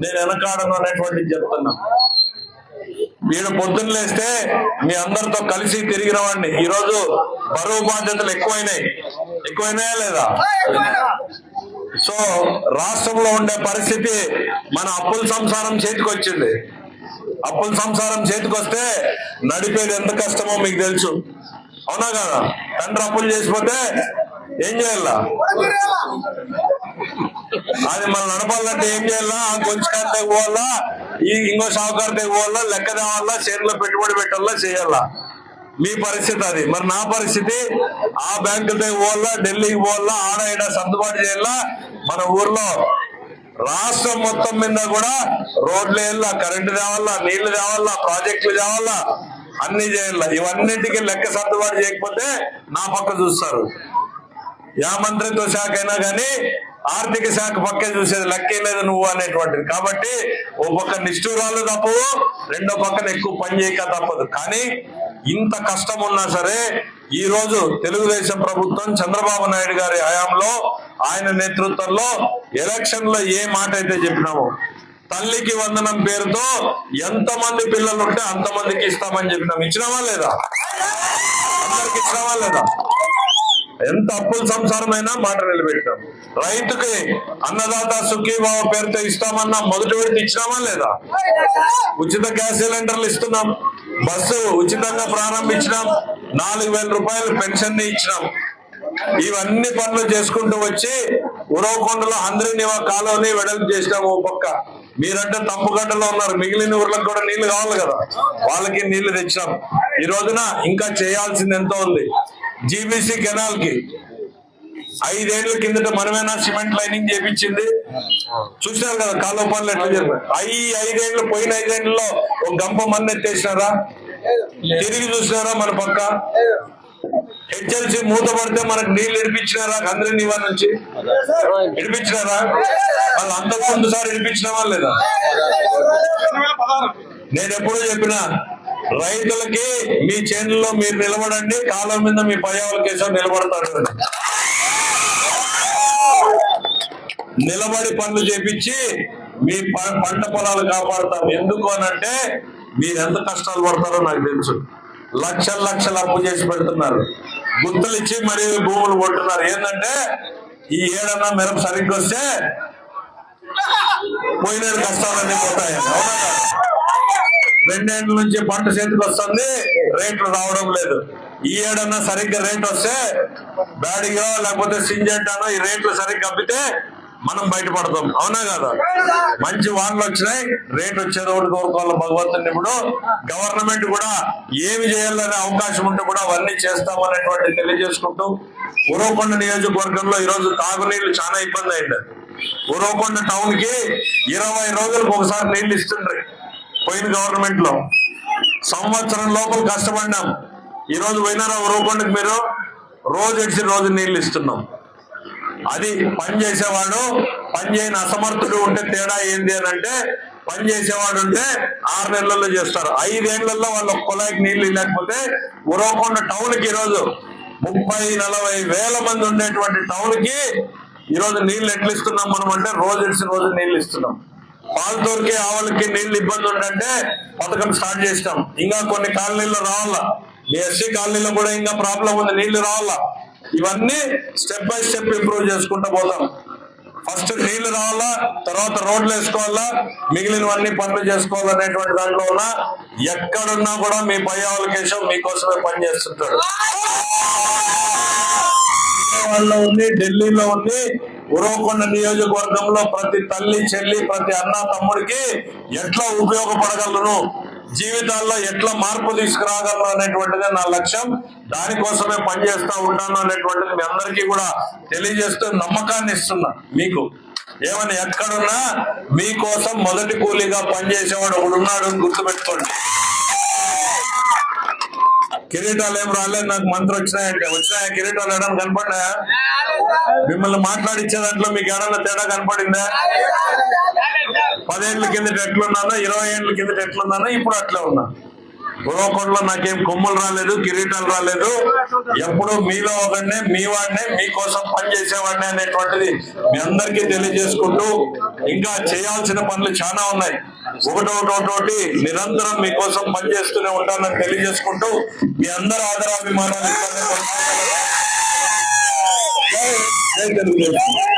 నేను వెనకాడను అనేటువంటి చెప్తున్నా. వీడు పొద్దున్న లేస్తే మీ అందరితో కలిసి తిరిగిన వాడిని ఈరోజు బరువు బాధ్యతలు ఎక్కువైనాయి. ఎక్కువైనాయా లేదా? సో రాష్ట్రంలో ఉండే పరిస్థితి మన అప్పుల సంసారం చేతికి వచ్చింది. అప్పుల సంసారం చేతికొస్తే నడిపేది ఎంత కష్టమో మీకు తెలుసు. అవునా కదా? తండ్రి అప్పులు చేసిపోతే ఏం చేయాల? అది మనం నడపాలంటే ఏం చేయాలా? కొంచెం కాంతే పోవాలా? ఈ ఇంకో షావుకారు దగ్గర పోవాలా? లెక్క తేవాలా? షేర్లో పెట్టుబడి పెట్టాలా? చేయాలా? మీ పరిస్థితి అది. మరి నా పరిస్థితి ఆ బ్యాంకు పోవాలా? ఢిల్లీకి పోవాలా? ఆడ ఈడ సర్దుబాటు చేయాలా? మన ఊర్లో రాష్ట్రం మొత్తం మీద కూడా రోడ్లు వేయాలా? కరెంటు తేవాలా? నీళ్ళు తేవాలా? ప్రాజెక్టులు తేవాలా? అన్ని చేయాలా. ఇవన్నిటికీ లెక్క సర్దుబాటు చేయకపోతే నా పక్క చూస్తారు. యా మంత్రిత్వ శాఖ అయినా కానీ ఆర్థిక శాఖ పక్కే చూసేది లెక్కే లేదు నువ్వు అనేటువంటిది. కాబట్టి ఓ పక్క నిష్ఠూరాలు తప్పవు రెండో పక్కన ఎక్కువ పని చేయక తప్పదు. కానీ ఇంత కష్టం ఉన్నా సరే ఈ రోజు తెలుగుదేశం ప్రభుత్వం చంద్రబాబు నాయుడు గారి హయాంలో ఆయన నేతృత్వంలో ఎలక్షన్లో ఏ మాట అయితే చెప్పినామో తల్లికి వందనం పేరుతో ఎంతమంది పిల్లలు ఉంటే అంతమందికి ఇస్తామని చెప్పినాం. ఇచ్చినావా లేదా? అందరికి ఇచ్చినావా లేదా? ఎంత అప్పుల సంసారమైనా మాట నిలబెట్టాం. రైతుకి అన్నదాత సుఖీభావ పేరుతో ఇస్తామన్నా మొదటి విడత ఇచ్చినామా లేదా? ఉచిత గ్యాస్ సిలిండర్లు ఇస్తున్నాం. బస్సు ఉచితంగా ప్రారంభించినాం. నాలుగు వేల రూపాయలు పెన్షన్ ఇచ్చినాం. ఇవన్నీ పనులు చేసుకుంటూ వచ్చి ఉరవకొండలో అందరి నివా కాలువని వెడల్పు చేసినాం ఓ పక్క. మీరంటే తప్పుగడ్డలో ఉన్నారు. మిగిలిన ఊర్లకు కూడా నీళ్ళు కావాలి కదా. వాళ్ళకి నీళ్ళు తెచ్చినాం. ఈ రోజున ఇంకా చేయాల్సింది ఎంతో ఉంది. జీబీసీ కెనాల్కి ఐదేళ్ళ కిందట మనమేనా సిమెంట్ లైనింగ్ చేపించింది? చూసినారు కదా కాలువ పనులు ఎట్లా జరిపారు ఐ ఐదేళ్ళు పోయిన ఐదేళ్ళలో ఒక గంప మన్ను ఎత్తేసినారా? తిరిగి చూసినారా మన పక్క? హెచ్ఎల్సి మూత పడితే మనకు నీళ్ళు ఇడిపించినారా అందరి నివారణ నుంచి? ఇడిపించినారా వాళ్ళు అంతకు ముందుసారి ఇడిపించినావా లేదా నేను ఎప్పుడో చెప్పిన రైతులకి మీ చేనులో మీరు నిలబడండి కాలం మీద మీ పర్యావరణ కేసు నిలబడతారు నిలబడి పనులు చేపించి మీ ప- పంట పొలాలు కాపాడతాం. ఎందుకు అని అంటే మీరు ఎంత కష్టాలు పడతారో నాకు తెలుసు. లక్షల లక్షలు అప్పు చేసి పెడుతున్నారు. గుర్తులు ఇచ్చి మరి భూములు కొంటున్నారు. ఏంటంటే ఈ ఏడన్నా మిరప సరిగ్గా వస్తే పోయిన కష్టాలన్నీ పోతాయి. అవునా? రెండేళ్ళ నుంచి పంట చేతికి వస్తుంది రేట్లు రావడం లేదు. ఈ ఏడన్నా సరిగ్గా రేట్ వస్తే బ్యాడిగో లేకపోతే సింజెంటానో ఈ రేట్లు సరిగ్గా అబ్బితే మనం బయటపడతాం. అవునా కదా? మంచి వానలు వచ్చినాయి రేట్ వచ్చేది ఒకటి కోరుకోవాలి భగవంతుని ఇప్పుడు. గవర్నమెంట్ కూడా ఏమి చేయాలనే అవకాశం ఉంటే కూడా అవన్నీ చేస్తామనేటువంటి తెలియజేసుకుంటూ ఉరవకొండ నియోజకవర్గంలో ఈరోజు రోజు తాగునీళ్ళు చాలా ఇబ్బంది అయింది. ఉరవకొండ టౌన్కి ఇరవై రోజులకు ఒకసారి నీళ్ళు ఇస్తుండ్రీ. పోయిన గవర్నమెంట్లో సంవత్సరం లోపల కష్టపడినాం. ఈ రోజు పోయినారా? ఉరవకొండకి మీరు? రోజు ఇడిచి రోజు నీళ్ళు ఇస్తున్నాం. అది పని చేసేవాడు పని చేయని అసమర్థుడు ఉంటే తేడా ఏంది అని అంటే పని చేసేవాడు ఉంటే ఆరు నెలల్లో చేస్తారు. ఐదేళ్ళలో వాళ్ళు కులాయికి నీళ్ళు నీళ్ళు లేకపోతే ఉరవకొండ టౌన్కి ఈరోజు ముప్పై నలభై వేల మంది ఉండేటువంటి టౌన్కి ఈరోజు నీళ్ళు ఎట్లా ఇస్తున్నాం మనం అంటే రోజు ఇడిచి రోజు నీళ్ళు ఇస్తున్నాం. పాలతూరుకి ఆవులకి నీళ్ళు ఇబ్బంది ఉందంటే పథకం స్టార్ట్ చేసినాం. ఇంకా కొన్ని కాలనీల్లో రావాలా? మీ ఎస్సీ కాలనీలో కూడా ఇంకా ప్రాబ్లం ఉంది నీళ్ళు రావాలా? ఇవన్నీ స్టెప్ బై స్టెప్ ఇంప్రూవ్ చేసుకుంటూ పోతాం. ఫస్ట్ నీళ్ళు రావాలా తర్వాత రోడ్లు వేసుకోవాలా మిగిలినవన్నీ పనులు చేసుకోవాలనేటువంటి దాంట్లో ఉన్న ఎక్కడున్నా కూడా మీ పై అవలకేశం మీకోసమే పనిచేస్తుంటాడు విజయవాడలో ఉంది ఢిల్లీలో ఉంది ఉరవకొండ నియోజకవర్గంలో ప్రతి తల్లి చెల్లి ప్రతి అన్న తమ్ముడికి ఎట్లా ఉపయోగపడగలను? జీవితాల్లో ఎట్లా మార్పు తీసుకురాగలను అనేటువంటిది నా లక్ష్యం. దానికోసమే పనిచేస్తా ఉంటాను అనేటువంటిది మీ అందరికీ కూడా తెలియజేస్తూ నమ్మకాన్ని ఇస్తున్నా మీకు. ఏమని ఎక్కడున్నా మీకోసం మొదటి కూలీగా పనిచేసేవాడు ఒకడున్నాడు అని గుర్తుపెట్టుకోండి. కిరీటాలు ఏం రాలేదు నాకు మంత్రం వచ్చినాయంటే. వచ్చినాయా కిరీటాలు? ఏడన్నా కనపడ్డా? మిమ్మల్ని మాట్లాడిచ్చే దాంట్లో మీకు ఏడన్నా తేడా కనపడిందా? పదేళ్ళ కిందట ఎట్లున్నానో ఇరవై ఏళ్ళ కిందట ఎట్లున్నానో ఇప్పుడు అట్లా ఉన్నా. పూర్వకొండలో నాకేం కొమ్ములు రాలేదు కిరీటాలు రాలేదు. ఎప్పుడు మీలో ఒకడినే మీ వాడినే మీకోసం పనిచేసేవాడినే అనేటువంటిది మీ అందరికీ తెలియజేసుకుంటూ ఇంకా చేయాల్సిన పనులు చాలా ఉన్నాయి. ఒకటోటోటి నిరంతరం మీకోసం పనిచేస్తూనే ఉంటానని తెలియజేసుకుంటూ మీ అందరి ఆదరాభిమానాలు తెలుగుదేశం.